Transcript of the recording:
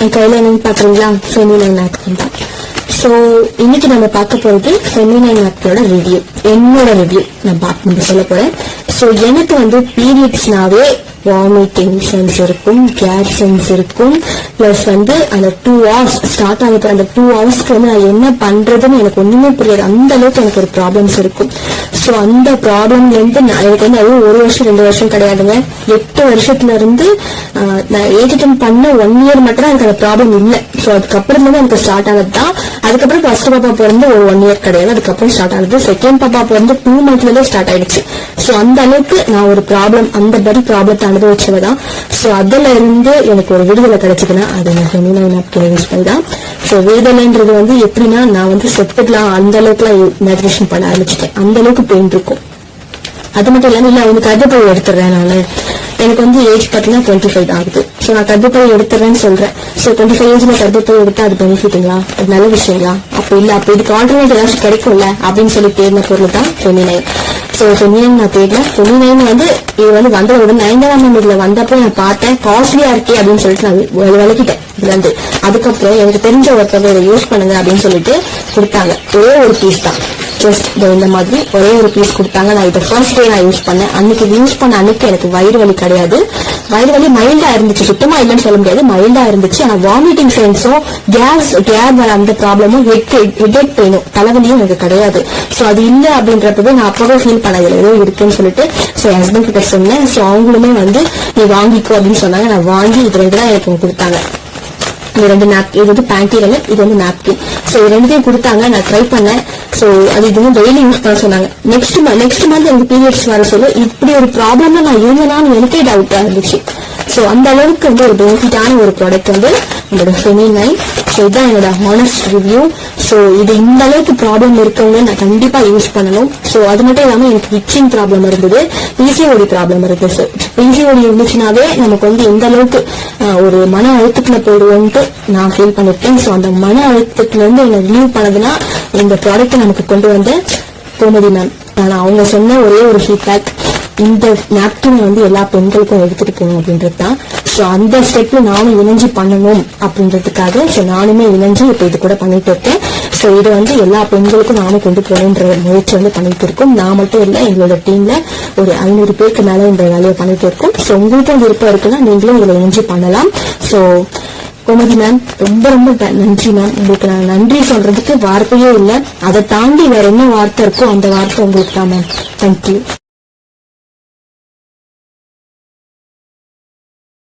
என் கையில என்னன்னு பாக்குறீங்களா ஃபெமினைன் நாப்கின் தான் ஸோ இன்னைக்கு நம்ம பார்க்க போறது ஃபெமினைன் நாப்கினோட ரிவ்யூ என்னோட ரிவ்யூ நான் பார்க்க சொல்ல போறேன். ஸோ எனக்கு வந்து பீரியட்ஸ்னாவே வாமிட்டிங் சென்ஸ் இருக்கும் கேஸ் சென்ஸ் இருக்கும். ப்ளஸ் வந்து அந்த டூ ஹவர்ஸ் ஸ்டார்ட் ஆகுது. அந்த டூ ஹவர்ஸ்க்கு வந்து நான் என்ன பண்றதுன்னு எனக்கு ஒண்ணுமே புரியாது. அந்த அளவுக்கு எனக்கு ஒரு ப்ராப்ளம்ஸ் இருக்கும். ஸோ அந்த ப்ராப்ளம்ல இருந்து நான் எனக்கு வந்து அதுவும் ஒரு வருஷம் ரெண்டு வருஷம் கிடையாதுங்க. எட்டு வருஷத்துல இருந்து நான் ஏஜ் அட்டன் பண்ண ஒன் இயர் மட்டும் தான் எனக்கு அந்த ப்ராப்ளம் இல்லை. ஸோ அதுக்கப்புறம் தான் எனக்கு ஸ்டார்ட் ஆனது தான் அதுக்கப்புறம் ஃபர்ஸ்ட் பாப்பா பிறந்து ஒரு ஒன் இயர் கிடையாது. அதுக்கப்புறம் ஸ்டார்ட் ஆகுது. செகண்ட் பாப்பா பிறந்து டூ மந்த்ல ஸ்டார்ட் ஆயிடுச்சு. ஸோ அந்த அளவுக்கு நான் ஒரு ப்ராப்ளம் அந்த மாதிரி ப்ராப்ளத்தை அனுபவிச்சவ தான். ஸோ அதுல இருந்து எனக்கு ஒரு விடுதலை கிடைச்சதுன்னா அது நான் ஃபெமினைன் நாப்கின் யூஸ் பண்ணி தான். ஸோ வேதனைன்றது வந்து எப்படின்னா நான் வந்து செத்துக்கலாம் அந்த அளவுக்குலாம் இமேஜினேஷன் பண்ண ஆரம்பிச்சிட்டேன். அந்த அளவுக்கு பெயின் இருக்கும். அது மட்டும் இல்லாம இல்ல அவனுக்கு போய் எடுத்துடுறேன் நான் எனக்கு வந்து ஏஜ் பார்த்தீங்கன்னா டுவெண்ட்டி ஃபைவ் ஆகுது. ஸோ நான் கர்ப்பப்பை எடுத்துறேன்னு சொல்றேன். ஸோ டுவெண்ட்டி ஃபைவ் ஏஜ்ல கர்ப்பப்பை எடுத்தா அது பெனிஃபிட்டுங்களா அது நல்ல விஷயங்களா? அப்போ இல்ல. அப்போ இதுக்கு ஆல்டர்னேட் ஏதாச்சும் கிடைக்கும்ல? அப்படின்னு சொல்லி தேடின பொருள் தான் ஃபெமினைன் ஸோ ஃபெமினைன் நான் தேடினேன். ஃபெமினைன் வந்து இது வந்து வந்த உடனே ஐந்தாம் நம்பர்ல வந்தப்போ நான் பார்த்தேன். காஸ்ட்லியா இருக்கே அப்படின்னு சொல்லிட்டு நான் விளக்கிட்டேன் விலகிட்டேன் இதுல இருந்து. அதுக்கப்புறம் எனக்கு தெரிஞ்ச ஒருத்தவங்க இதை யூஸ் பண்ணுங்க அப்படின்னு சொல்லிட்டு கொடுத்தாங்க. ஒரே ஒரு பீஸ் தான். ஜஸ்ட் இந்த மாதிரி ஒரே ஒரு பீஸ் கொடுத்தாங்க. நான் இதை ஃபர்ஸ்ட் டே நான் யூஸ் பண்ணேன். அன்னைக்கு யூஸ் பண்ண அன்னைக்கு எனக்கு வயிறு வலி கிடையாது. வயிறு வலி மைல்டா இருந்துச்சு. சுத்தமா இல்லைன்னு சொல்ல முடியாது. மைல்டா இருந்துச்சு. ஆனா வாமிட்டிங் சென்ஸும் கேஸ் கேர் வர அந்த ப்ராப்ளமும் ஹெட் ஹெட் பெயினும் தலைவலியும் எனக்கு கிடையாது. ஸோ அது இல்லை அப்படின்றப்பவே நான் அப்பவே ஃபீல் பண்ண இதுல ஏதோ இருக்குன்னு சொல்லிட்டு. ஸோ என் ஹஸ்பண்ட் கிட்ட சொன்னேன். ஸோ அவங்களுமே வந்து நீ வாங்கிக்கோ அப்படின்னு சொன்னாங்க. நான் வாங்கி இது ரெண்டு தான் எனக்கு கொடுத்தாங்க. இது ரெண்டு நாப் இது வந்து பேண்டிரல் இது வந்து நாப்கின் ஸோ இது ரெண்டுத்தையும் கொடுத்தாங்க நான் ட்ரை பண்ணேன். ஸோ அது இது வந்து டெய்லி யூஸ் பண்ண சொன்னாங்க. நெக்ஸ்ட் நெக்ஸ்ட் மந்த் எனக்கு பீரியட்ஸ் வர சொல்ல. இப்படி ஒரு ப்ராப்ளம்ல நான் இருந்தேனான்னு எனக்கே டவுட்டாக இருந்துச்சு ஸோ அந்த அளவுக்கு வந்து ஒரு பெனிஃபிட்டான ஒரு ப்ராடக்ட் வந்து என்னோட ஃபெமினைன் ஸோ இதுதான் என்னோட ஹானஸ்ட் ரிவ்யூ ஸோ இது இந்த அளவுக்கு ப்ராப்ளம் இருக்கவங்க நான் கண்டிப்பாக யூஸ் பண்ணணும். ஸோ அது மட்டும் இல்லாமல் எனக்கு இச்சிங் ப்ராப்ளம் இருந்தது. பிசிஓடி ப்ராப்ளம் இருந்தது பிசிஓடி இருந்துச்சுனாவே நமக்கு வந்து எந்த அளவுக்கு ஒரு மன அழுத்தத்தில் போயிடுவோன்ட்டு நான் ஃபீல் பண்ணிருக்கேன். ஸோ அந்த மன அழுத்தத்துல இருந்து என்னை ரிலீவ் பண்ணதுன்னா இந்த ப்ராடக்ட் நமக்கு கொண்டு வந்த கோமதி மேம் ஆனா அவங்க சொன்ன ஒரே ஒரு ஃபீட்பேக் இந்த நாப்கின் வந்து எல்லா பெண்களுக்கும் எடுத்துட்டு போகணும் அப்படின்றது தான். ஸோ அந்த ஸ்டெப்ல நானும் இணைஞ்சு பண்ணணும் அப்படின்றதுக்காக ஸோ நானுமே இணைஞ்சு இப்போ இது கூட பண்ணிட்டு இருக்கேன். ஸோ இது வந்து எல்லா பெண்களுக்கும் நானும் கொண்டு போகணுன்ற முயற்சி வந்து பண்ணிட்டு இருக்கோம். நான் மட்டும் இல்லை எங்களோட டீம்ல ஒரு ஐநூறு பேருக்கு மேல இந்த வேலையை பண்ணிட்டு இருக்கோம். ஸோ உங்களுக்கும் விருப்பம் இருக்குன்னா நீங்களும் இதில் இணைஞ்சு பண்ணலாம். ஸோ கோமதி மேம் ரொம்ப ரொம்ப நன்றி மேம் உங்களுக்கு நான் நன்றி சொல்றதுக்கு வார்த்தையே இல்லை. அதை தாண்டி வேற என்ன வார்த்தை இருக்கோ அந்த வார்த்தை உங்களுக்கு தான் மேம் தேங்க்யூ